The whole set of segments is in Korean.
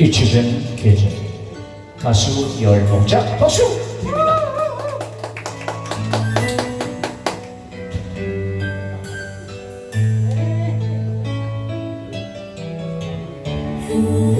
이치된 계절 가수 열목자 박수 음.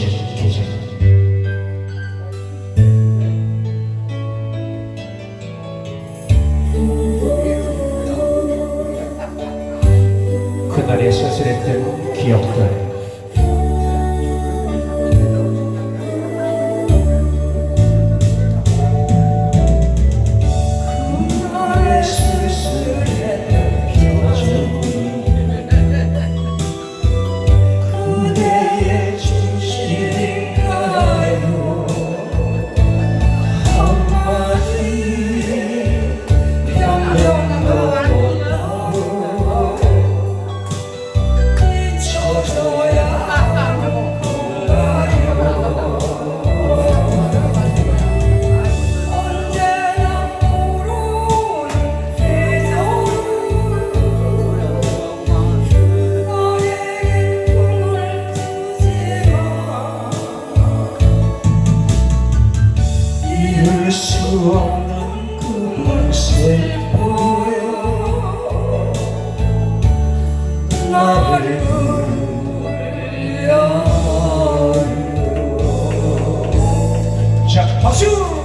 주시는 계절 그날의 쓸쓸했던 기억들 수 없는 그곳에 보여 나를 부르려. 자 박수!